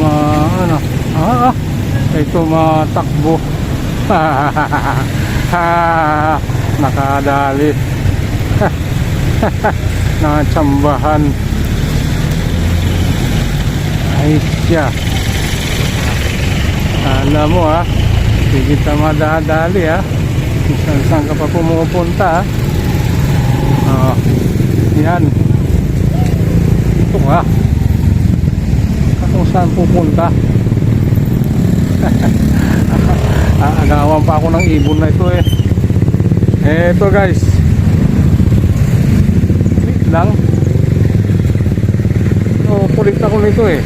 ma ano ah, ah. Ay tumatakbo nakadali. Nakatsambahan ay siya. Alam mo ha hindi kita madadali kung saan saan ka pa pumupunta ha oh, yan. Ito ka kung saan pupunta. Aagawan pa ako ng ibon na ito eh. Eto guys. Wait lang. Oh kulit ako nito eh.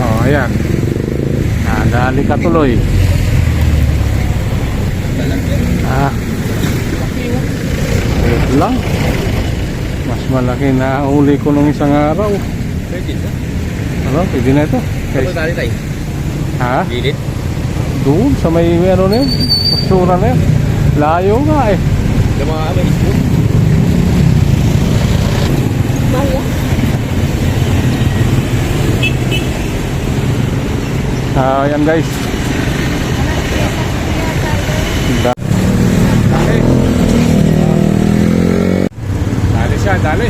Oh ayan. Nadali ka tuloy. Ah. Wait lang. Mas malaki na uli ko nung isang araw Pwede na. ano pwede na ito guys tali tayo? ha Gilid? doon sa may ano na yun basura na yun layo nga eh Yung mga may ispo? Ah, yan guys. Da- Dali. Dali siya, dali.